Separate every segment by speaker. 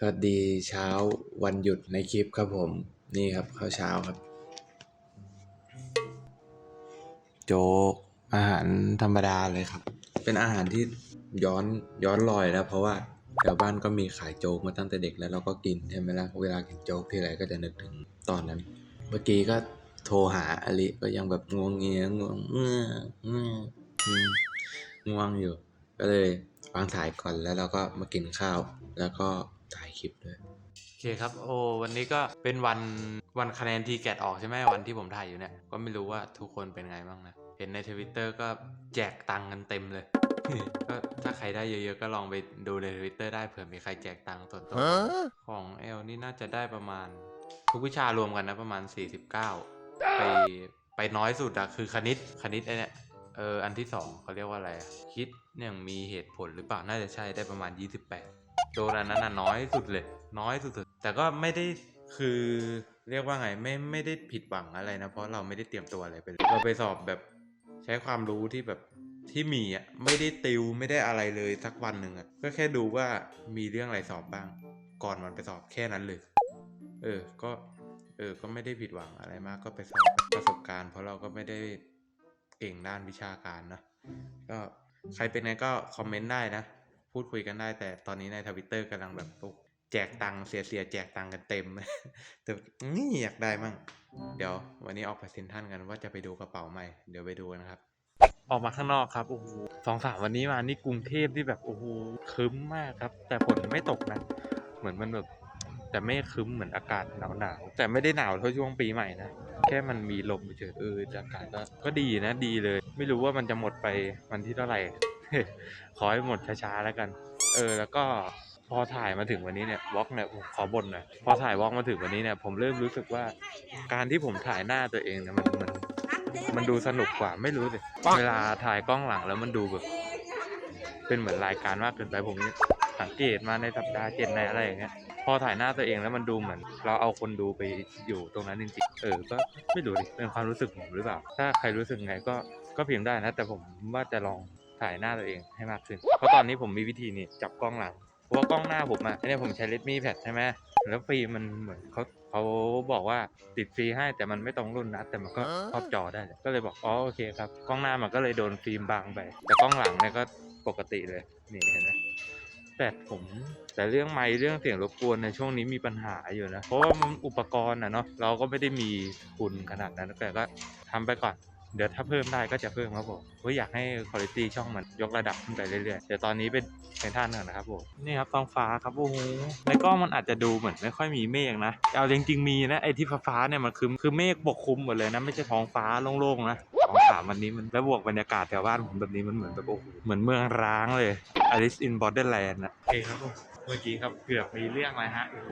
Speaker 1: สวัสดีเช้าวันหยุดในคลิปครับผม นี่ครับข้าวเช้าครับ โจ๊กอาหารธรรมดาเลยครับ เป็นอาหารที่ย้อนย้อนรอยแล้ว เพราะว่าแถวบ้านก็มีขายโจ๊กมาตั้งแต่เด็กแล้วเราก็กินใช่ไหมล่ะเวลากินโจ๊กทีไรก็จะนึกถึงตอนนั้น เมื่อกี้ก็โทรหาอลิก็ยังแบบงวงเงี้ยงวงเงี้ยเงี้อง่วงอยู่ ก็เลยวางถ่ายก่อนแล้วเราก็มากินข้าว แล้วก็ ถ่ายคลิปด้วย
Speaker 2: โอเคครับ โอ้วันนี้ก็เป็นวันวันคะแนนทีแกตออกใช่ไหมวันที่ผมถ่ายอยู่เนี่ย ก็ไม่รู้ว่าทุกคนเป็นไงบ้างนะ เห็นในทวิตเตอร์ก็แจกตังค์กันเต็มเลย ก็ถ้าใครได้เยอะๆ ก็ลองไปดูในทวิตเตอร์ได้เผื่อมีใครแจกตังค์ส่วนตัวของเอลนี่น่าจะได้ประมาณ ทุกวิชารวมกันนะประมาณ 49 ไปไปน้อยสุดอะคือคณิตคณิตไอเนี่ยเอออันที่สองเขาเรียกว่าอะไรอะคิดอย่างมีเหตุผลหรือเปล่าน่าจะใช่ได้ประมาณ 28 โดนอันนั้นน่ะน้อยสุดเลย น้อยสุดๆแต่ก็ไม่ได้คือเรียกว่าไงไม่ไม่ได้ผิดหวังอะไรนะ เพราะเราไม่ได้เตรียมตัวอะไรไปเลยเราไปสอบแบบใช้ความรู้ที่แบบที่มีอะไม่ได้ติวไม่ได้อะไรเลยสักวันหนึ่งอะก็แค่ดูว่ามีเรื่องอะไรสอบบ้าง ก่อนวันไปสอบแค่นั้นเลย เออก็เออก็ไม่ได้ผิดหวังอะไรมากก็ไปสอบประสบการณ์ เพราะเราก็ไม่ได้เก่งด้านวิชาการนะก็ใครเป็นไงก็คอมเมนต์ได้นะ พูดคุยกันได้แต่ตอนนี้ในทวิตเตอร์กำลังแบบแจกตังค์เสียเสียๆแจกตังค์กันเต็มแต่นี่อยากได้มั่ง เดี๋ยววันนี้ออกไปสินท่านกันว่าจะไปดูกระเป๋าใหม่ เดี๋ยวไปดูกันครับ ออกมาข้างนอกครับโอ้โหสองสามวันนี้มานี่กรุงเทพที่แบบโอ้โหคึ้มมากครับ แต่ฝนไม่ตกนะ เหมือนมันแบบแต่ไม่คึ้มเหมือนอากาศหนาวหนาวแต่ไม่ได้หนาวเท่าช่วงปีใหม่นะแค่มันมีลมเฉยๆเอออากาศก็ก็ดีนะดีเลย ไม่รู้ว่ามันจะหมดไปวันที่เท่าไหร่ ขอให้หมดช้าๆแล้วกัน เออ แล้วก็พอถ่ายมาถึงวันนี้เนี่ยวอล์กเนี่ยผมขอบ่นหน่อยพอถ่ายวอล์กมาถึงวันนี้เนี่ยผมเริ่มรู้สึกว่าการที่ผมถ่ายหน้าตัวเองเนี่ยมันมันมันดูสนุกกว่าไม่รู้สิเวลาถ่ายกล้องหลังแล้วมันดูแบบ เป็นเหมือนรายการมากเกินไปผมสังเกตมาในสัปดาห์เจ็ดในอะไรอย่างเงี้ยพอถ่ายหน้าตัวเองแล้วมันดูเหมือน เราเอาคนดูไปอยู่ตรงนั้นจริงๆเออก็ไม่รู้ดิเป็นความรู้สึกผมหรือเปล่า ถ้าใครรู้สึกไงก็ก็พิมพ์ได้นะ แต่ผมว่าจะลอง ถ่ายหน้าตัวเองให้มากขึ้น เพราะตอนนี้ผมมีวิธีนี่จับกล้องหลัง เพราะว่ากล้องหน้าผมอะไอเนี่ยผมใช้ Redmi Pad ใช่ไหมแล้วฟิล์มมันเหมือนเขาเขาบอกว่าติดฟรีให้แต่มันไม่ตรงรุ่นนะแต่มันก็ครอบจอได้ก็เลยบอกอ๋อโอเคครับกล้องหน้ามันก็เลยโดนฟิล์มบังไป แต่กล้องหลังเนี่ยก็ปกติเลยนี่เห็นไหมแต่ผมแต่เรื่องไมค์เรื่องเสียงรบกวนในช่วงนี้มีปัญหาอยู่นะ เพราะว่ามันอุปกรณ์นะเนาะเราก็ไม่ได้มีทุนขนาดนั้นแต่ก็ทำไปก่อน เดี๋ยวถ้าเพิ่มได้ก็จะเพิ่มครับผมเพราะอยากให้คุณภาพช่องมันยกระดับขึ้นไปเรื่อยๆเดี๋ยวตอนนี้เป็นเป็นท่านก่อนนะครับผมนี่ครับท้องฟ้าครับโอ้โหในกล้องมันอาจจะดูเหมือนไม่ค่อยมีเมฆนะแต่เอาจริงๆมีนะไอ้ที่ฟ้าๆเนี่ยมันคือคือเมฆปกคลุมหมดเลยนะไม่ใช่ท้องฟ้าโล่งๆนะท้องฟ้าวันนี้มันแล้วบวกบรรยากาศแถวบ้านผมแบบนี้มันเหมือนแบบโอ้โหเหมือนเมืองร้างเลย Alice in Borderland นะโอเคครับผมเมื่อกี้ครับเกือบมีเรื่องอะไรฮะโอ้โห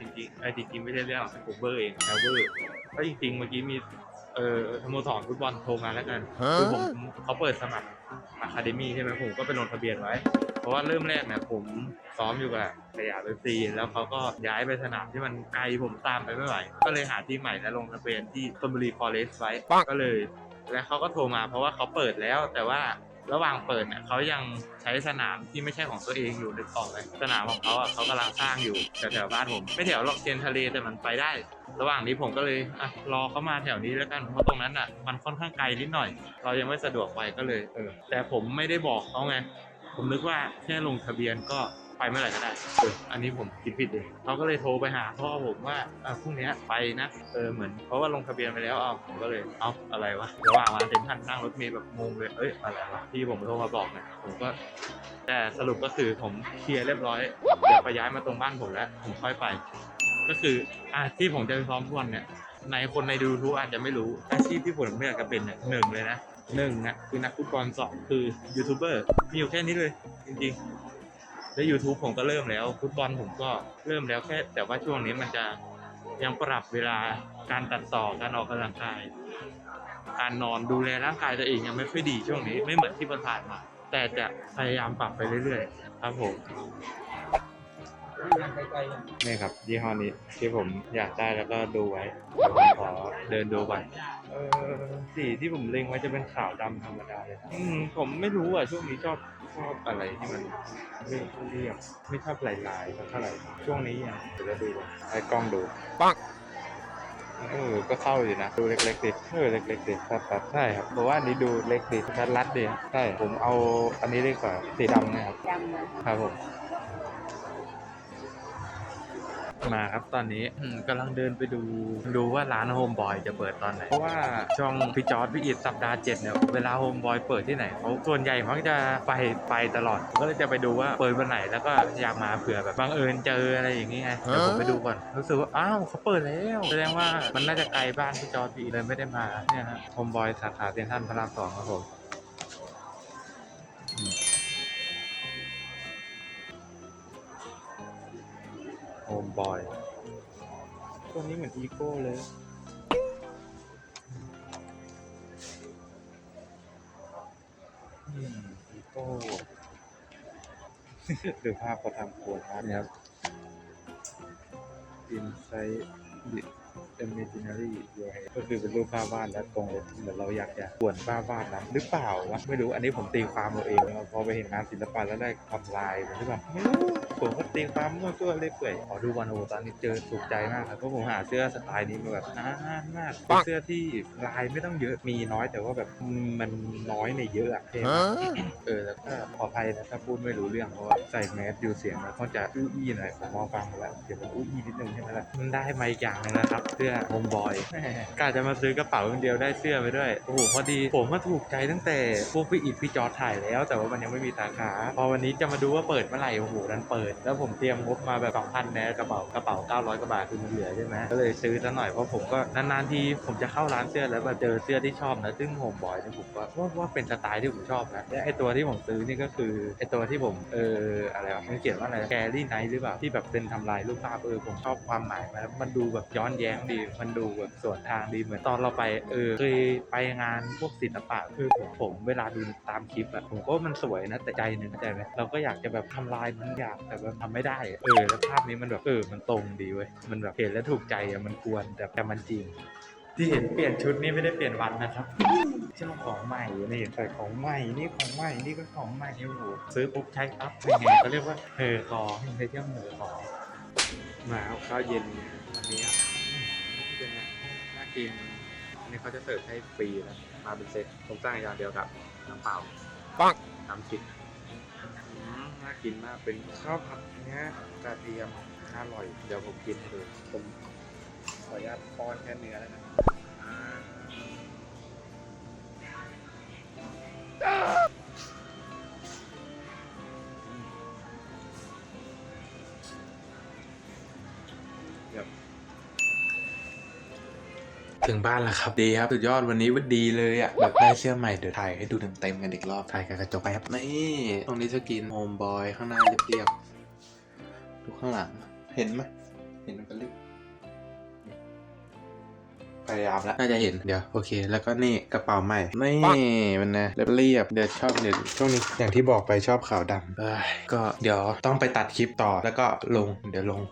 Speaker 2: จริงๆไอ้จริงๆไม่ได้เรื่องหรอกผมเบอร์เองแอลเบอร์ก็จริงๆเมื่อกี้มี เอ่อสโมสรฟุตบอลโทรมาแล้วกันคือผมเขาเปิดสมัครอะคาเดมี่ใช่ไหมผมก็ไปลงทะเบียนไว้ เพราะว่าเริ่มแรกเนี่ยผมซ้อมอยู่กับสยามเอฟซีแล้วเขาก็ย้ายไปสนามที่มันไกลผมตามไปไม่ไหว ก็เลยหาที่ใหม่และลงทะเบียนที่ชลบุรีฟอเรสต์ไว้ก็เลย แล้วเขาก็โทรมาเพราะว่าเขาเปิดแล้วแต่ว่า ระหว่างเปิดเนี่ยเขายังใช้สนามที่ไม่ใช่ของตัวเองอยู่นึกออกไหมสนามของเขาอะเขากำลังสร้างอยู่แถวๆบ้านผม ไม่แถวหรอกเทียนทะเลแต่มันไปได้ ระหว่างนี้ผมก็เลยอะรอเขามาแถวนี้แล้วกันเพราะตรงนั้นอะมันค่อนข้างไกลนิดหน่อย เรายังไม่สะดวกไปก็เลยเออแต่ผมไม่ได้บอกเขาไงผมนึกว่าแค่ลงทะเบียนก็ ไปเมื่อไหร่ก็ได้เอออันนี้ผมคิดผิดเองเขาก็เลยโทรไปหาพ่อผมว่าอะพรุ่งนี้ไปนะเออเหมือนเพราะว่าลงทะเบียนไปแล้วเอาผมก็เลยเอาอะไรวะระหว่างมาเซ็นทรันนั่งรถเมล์แบบงงเลยเอ้ยอะไรวะที่ผมโทรมาบอกเนี่ยผมก็ แต่สรุปก็คือผมเคลียร์เรียบร้อยเดี๋ยวไปย้ายมาตรงบ้านผมแล้วผมค่อยไป ก็คืออะที่ผมจะไปซ้อมทุกวันเนี่ยในคนในดูทูอาจจะไม่รู้อาชีพที่ผมไม่อยากจะเป็นเนี่ยหนึ่งเลยนะหนึ่งอะคือนักฟุตบอลสองคือยูทูบเบอร์มีอยู่แค่นี้เลยจริงๆ แล้ว YouTube ผมก็เริ่มแล้วฟุตบอลผมก็เริ่มแล้วแค่ แต่ว่าช่วงนี้มันจะยังปรับเวลาการตัดต่อการออกกำลังกาย การนอนดูแลร่างกายตัวเองยังไม่ค่อยดีช่วงนี้ไม่เหมือนที่ผ่านมา แต่จะพยายามปรับไปเรื่อยๆ ครับผมนี่ครับยี่ห้อนี้ที่ผมอยากได้แล้วก็ดูไว้เดี๋ยวผมขอเดินดูก่อน เออสีที่ผมเล็งไว้จะเป็นขาวดำธรรมดาเลยอืมผมไม่รู้อะช่วงนี้ชอบชอบอะไรที่มันเรียบเรียบไม่ชอบลายๆสักเท่าไหร่ช่วงนี้อะเดี๋ยวจะดูก่อนให้กล้องดูปังเออก็เข้าอยู่นะ ดูเล็กๆดิเออเล็กๆดิครับครับใช่ครับเพราะว่าอันนี้ดูเล็กดิชัดรัดดิใช่ผมเอาอันนี้ดีกว่าสีดำนะครับ
Speaker 3: ดำนะครับ
Speaker 2: ผม มาครับตอนนี้อืมกำลังเดินไปดูดูว่าร้านโฮมบอยจะเปิดตอนไหน เพราะว่าช่องพี่จอร์ดพี่อิดสัปดาห์เจ็ดเนี่ยเวลาโฮมบอยเปิดที่ไหนเขาส่วนใหญ่มักจะไปไปตลอด ก็เลยจะไปดูว่าเปิดวันไหนแล้วก็อยากมาเผื่อแบบบังเอิญเจออะไรอย่างงี้ไงเดี๋ยวผมไปดูก่อนรู้สึกว่าอ้าวเขาเปิดแล้วแสดงว่ามันน่าจะไกลบ้านพี่จอร์ดพี่อิฐเลยไม่ได้มาเนี่ยฮะโฮมบอยสาขาเซ็นทรัลพระรามสองครับผม บอย ตัวนี้เหมือนอีโก้เลยอืมอีโก้ดูภาพเขาทำโคนนะครับ Insight the Imaginary Your Head ก็คือเป็นรูปภาพวาดและตรงเลยเหมือนเราอยากจะขวนภาพวาดนั้นหรือเปล่าวะไม่รู้อันนี้ผมตีความเอาเองนะครับพอไปเห็นงานศิลปะแล้วได้ทำลายผมหรือเปล่าไม่รู้ผมก็ตีความมั่วตัวเลยเปื่อยขอดูวันโอตอนนี้เจอถูกใจมากครับเพราะผมหาเสื้อสไตล์นี้มาแบบนานมากเป็นเสื้อที่ลายไม่ต้องเยอะมีน้อยแต่ว่าแบบมันน้อยในเยอะอะเท่มากเออแล้วก็ขออภัยนะถ้าพูดไม่รู้เรื่องเพราะว่าใส่แมสอยู่เสียงแล้วเขาจะอู้อี้หน่อยผมมองฟังมาแล้วเดี๋ยวมันอู้อี้นิดนึงใช่ไหมล่ะมันได้มาอีกอย่างหนึงนะครับเสื้อโฮมบอยกาจะมาซื้อกระเป๋าคนเดียวได้เสื้อไปด้วย โอ้โห พอดี ผมมาถูกใจตั้งแต่ พวกพี่อิดพี่จอร์ดถ่ายแล้ว แต่ว่ามันยังไม่มีสาขา พอวันนี้จะมาดูว่าเปิดเมื่อไหร่ โอ้โหดันเปิด แล้วผมเตรียมงบมาแบบ2,000แน่กระเป๋ากระเป๋า900กว่าบาทคือมันเหลือใช่ไหมก็เลยซื้อซะหน่อย เพราะผมก็นานๆทีผมจะเข้าร้านเสื้อแล้วแบบเจอเสื้อที่ชอบนะ ซึ่งโฮมบอยเนี่ยผมก็ว่าว่าเป็นสไตล์ที่ผมชอบนะ และไอตัวที่ผมซื้อนี่ก็คือไอตัวที่ผมเอออะไรวะมันเขียนว่าอะไรแกรี่ไนท์หรือเปล่าที่แบบเป็นทำลายรูปภาพเออผมชอบความหมายมันแล้วมันดูแบบย้อนแย้งดีมันดูแบบสวนทางดีเหมือนตอนเราไปเออเคยไปงานพวกศิลปะคือผมผมเวลาดูตามคลิปอะผมก็ว่ามันสวยนะแต่ใจหนึ่งเข้าใจไหมเราก็อยากจะแบบทำลายมันอยากแต่แบบทำไม่ได้อะเออ แล้วภาพนี้มันแบบเออมันตรงดีเว้ยมันแบบเห็นแล้วถูกใจอะมันควรแต่แต่มันจริงที่เห็นเปลี่ยนชุดนี่ไม่ได้เปลี่ยนวันนะครับเจ้าของใหม่นี่ใส่ของใหม่นี่ของใหม่นี่ก็ของใหม่โอ้โหซื้อปุ๊บใช้ปั๊บยังไงเขาเรียกว่าเฮอคอไม่ใช่เจ้าเหอคอมาครับข้าวเย็นวันนี้ครับอืมเป็นไงน่า กินอันนี้เขาจะเสิร์ฟให้ฟรีนะมาเป็นเซตผมสั่งอย่างเดียวกับน้ำเปล่าปังน้ำจิตอืมน่ากินมากเป็นข้าวผัดเนี้ยกระเทียมอร่อย เดี๋ยวผมกินให้ดูผมขออนุญาตป้อนแค่เนื้อแล้วกัน ถึงบ้านแล้วครับ ดีครับ สุดยอดวันนี้วันดีเลยอะแบบได้เสื้อใหม่เดี๋ยวถ่ายให้ดูเต็มๆกันอีกรอบถ่ายกับกระจกไปครับนี่ตรงนี้จะกินโฮมบอยข้างหน้าเรียบๆดูข้างหลัง เห็นไหมเห็นมันก็เรียบพยายามแล้วน่าจะเห็นเดี๋ยวโอเค แล้วก็นี่กระเป๋าใหม่นี่มันนะเรียบๆเดี๋ยวชอบเดี๋ยวช่วงนี้อย่างที่บอกไปชอบขาวดำเอ้ยก็เดี๋ยวต้องไปตัดคลิปต่อแล้วก็ลงเดี๋ยวลง